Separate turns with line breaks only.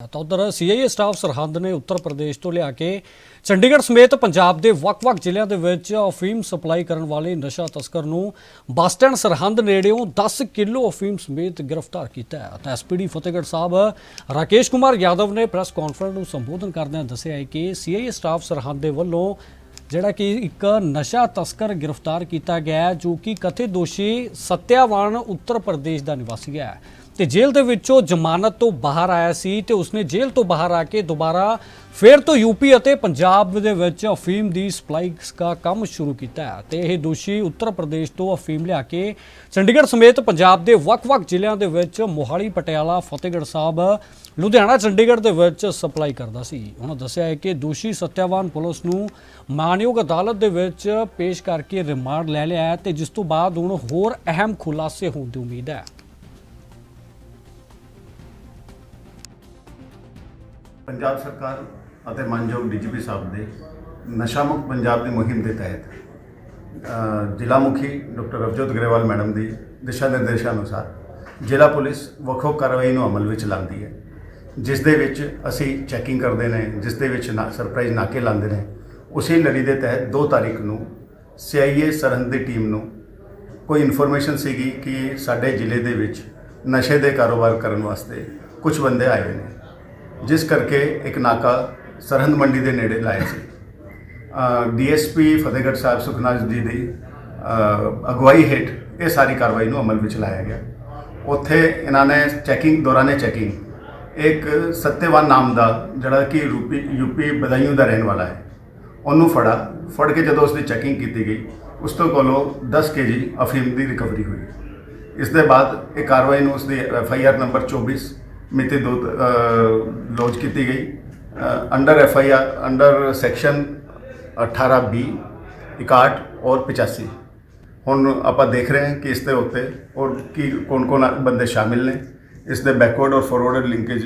ਤਾਂ ਉਧਰ CIA staff Sirhind ਨੇ ਉੱਤਰ ਪ੍ਰਦੇਸ਼ ਤੋਂ ਲਿਆ ਕੇ ਚੰਡੀਗੜ੍ਹ ਸਮੇਤ ਪੰਜਾਬ ਦੇ ਵੱਖ-ਵੱਖ ਜ਼ਿਲ੍ਹਿਆਂ ਦੇ ਵਿੱਚ ਅਫੀਮ ਸਪਲਾਈ ਕਰਨ ਵਾਲੇ ਨਸ਼ਾ ਤਸਕਰ ਨੂੰ ਬੱਸ ਸਟੈਂਡ ਸਰਹੰਦ ਨੇੜਿਓਂ 10 ਕਿਲੋ ਅਫੀਮ ਸਮੇਤ ਗ੍ਰਿਫਤਾਰ ਕੀਤਾ ਹੈ। ਤਾਂ ਐਸਪੀਡੀ ਫਤਿਹਗੜ੍ਹ ਸਾਹਿਬ ਰਾਕੇਸ਼ ਕੁਮਾਰ ਯਾਦਵ ਨੇ ਪ੍ਰੈਸ ਕਾਨਫਰੰਸ ਨੂੰ ਸੰਬੋਧਨ ਕਰਦਿਆਂ ਦੱਸਿਆ ਹੈ ਕਿ ਸੀਆਈਏ ਸਟਾਫ ਸਰਹੰਦ ਦੇ ਵੱਲੋਂ ਜਿਹੜਾ ਕਿ ਇੱਕ ਨਸ਼ਾ ਤਸਕਰ ਗ੍ਰਿਫਤਾਰ ਕੀਤਾ ਗਿਆ ਜੋ ਕਿ ਕਥਿਤ ਦੋਸ਼ੀ ਸਤਿਆਵਾਨ ਉੱਤਰ ਪ੍ਰਦੇਸ਼ ਦਾ ਨਿਵਾਸੀ ਹੈ। ਤੇ ਜੇਲ੍ਹ ਦੇ ਵਿੱਚੋਂ ਜ਼ਮਾਨਤ ਤੋਂ ਬਾਹਰ ਆਇਆ ਸੀ ਤੇ ਉਸਨੇ ਜੇਲ੍ਹ ਤੋਂ ਬਾਹਰ ਆ ਕੇ ਦੁਬਾਰਾ ਫਿਰ ਤੋਂ ਯੂਪੀ ਅਤੇ ਪੰਜਾਬ ਦੇ ਵਿੱਚ ਅਫੀਮ ਦੀ ਸਪਲਾਈ ਦਾ ਕੰਮ ਸ਼ੁਰੂ ਕੀਤਾ ਹੈ ਤੇ ਇਹ ਦੋਸ਼ੀ ਉੱਤਰ ਪ੍ਰਦੇਸ਼ ਤੋਂ ਅਫੀਮ ਲਿਆ ਕੇ ਚੰਡੀਗੜ੍ਹ ਸਮੇਤ ਪੰਜਾਬ ਦੇ ਵੱਖ-ਵੱਖ ਜ਼ਿਲ੍ਹਿਆਂ ਦੇ ਵਿੱਚ ਮੋਹਾਲੀ, ਪਟਿਆਲਾ, ਫਤਿਹਗੜ੍ਹ ਸਾਹਿਬ, ਲੁਧਿਆਣਾ, ਚੰਡੀਗੜ੍ਹ ਦੇ ਵਿੱਚ ਸਪਲਾਈ ਕਰਦਾ ਸੀ। ਉਹਨਾਂ ਦੱਸਿਆ ਹੈ ਕਿ ਦੋਸ਼ੀ ਸਤਿਆਵਾਨ ਪੁਲਿਸ ਨੂੰ ਮਾਨਯੋਗ ਅਦਾਲਤ ਦੇ ਵਿੱਚ ਪੇਸ਼ ਕਰਕੇ ਰਿਮਾਂਡ ਲੈ ਲਿਆ ਹੈ ਤੇ ਜਿਸ ਤੋਂ ਬਾਅਦ ਹੁਣ ਹੋਰ ਅਹਿਮ ਖੁਲਾਸੇ ਹੋਣ ਦੀ ਉਮੀਦ ਹੈ।
ਪੰਜਾਬ ਸਰਕਾਰ ਅਤੇ ਮਾਨਯੋਗ ਡੀਜੀਪੀ ਸਾਹਿਬ ਦੇ ਨਸ਼ਾ ਮੁਕਤ ਪੰਜਾਬ ਦੀ ਮੁਹਿੰਮ ਦੇ ਤਹਿਤ ਜ਼ਿਲ੍ਹਾ ਮੁਖੀ ਡਾਕਟਰ ਰਵਜੋਤ ਗਰੇਵਾਲ ਮੈਡਮ ਦੀ ਦਿਸ਼ਾ ਨਿਰਦੇਸ਼ਾਂ ਅਨੁਸਾਰ ਜ਼ਿਲ੍ਹਾ ਪੁਲਿਸ ਵੱਖੋ ਕਾਰਵਾਈ ਨੂੰ ਅਮਲ ਵਿੱਚ ਲਾਉਂਦੀ ਹੈ, ਜਿਸ ਦੇ ਵਿੱਚ ਅਸੀਂ ਚੈਕਿੰਗ ਕਰਦੇ ਨੇ, ਜਿਸ ਦੇ ਵਿੱਚ ਨਾ ਸਰਪ੍ਰਾਈਜ਼ ਨਾਕੇ ਲਾਉਂਦੇ ਨੇ, ਉਸੇ ਲੜੀ ਦੇ ਤਹਿਤ 2 ਤਾਰੀਖ ਨੂੰ ਸੀਆਈਏ ਸਰਹੰਦ ਦੀ ਟੀਮ ਨੂੰ ਕੋਈ ਇਨਫੋਰਮੇਸ਼ਨ ਸੀਗੀ ਕਿ ਸਾਡੇ ਜ਼ਿਲ੍ਹੇ ਦੇ ਵਿੱਚ ਨਸ਼ੇ ਦੇ ਕਾਰੋਬਾਰ ਕਰਨ ਵਾਸਤੇ ਕੁਝ ਬੰਦੇ ਆਏ ਨੇ। ਜਿਸ ਕਰਕੇ ਇੱਕ ਨਾਕਾ ਸਰਹੰਦ ਮੰਡੀ ਦੇ ਨੇੜੇ ਲਾਇਆ ਸੀ। ਡੀਐਸਪੀ ਫਤਿਹਗੜ੍ਹ ਸਾਹਿਬ ਸੁਖਨਾਜ ਜੀ ਦੀ ਅਗਵਾਈ ਹੇਠ ਇਹ ਸਾਰੀ ਕਾਰਵਾਈ ਨੂੰ ਅਮਲ ਵਿੱਚ ਲਾਇਆ ਗਿਆ। ਉੱਥੇ ਇਹਨਾਂ ਨੇ ਚੈਕਿੰਗ, ਦੌਰਾਨੇ ਚੈਕਿੰਗ, ਇੱਕ ਸੱਤੇਵਾਨ ਨਾਮ ਦਾ ਜਿਹੜਾ ਕਿ ਰੂਪੀ, ਯੂਪੀ ਬਦਾਯੂ ਦਾ ਰਹਿਣ ਵਾਲਾ ਹੈ, ਉਹਨੂੰ ਫੜਾ। ਫੜ ਕੇ ਜਦੋਂ ਉਸਦੀ ਚੈਕਿੰਗ ਕੀਤੀ ਗਈ, ਉਸ ਤੋਂ ਕੋਲੋਂ 10 ਕੇਜੀ ਅਫੀਮ ਦੀ ਰਿਕਵਰੀ ਹੋਈ। ਇਸ ਦੇ ਬਾਅਦ ਇਹ ਕਾਰਵਾਈ ਨੂੰ ਉਸਦੀ ਐਫ ਆਈ ਆਰ ਨੰਬਰ 24 ਮਿਤੀ ਦੋ ਲੌਂਚ ਕੀਤੀ ਗਈ। Under F I R under section 18 B 61 ਔਰ 85 ਹੁਣ ਆਪਾਂ ਦੇਖ ਰਹੇ ਹਾਂ ਕਿ ਇਸ ਦੇ ਉੱਤੇ ਔਰ ਕੀ ਕੌਣ ਕੌਣ ਬੰਦੇ ਸ਼ਾਮਿਲ ਨੇ। ਇਸ ਦੇ ਬੈਕਵਰਡ ਔਰ ਫਾਰਵਰਡ ਲਿੰਕੇਜ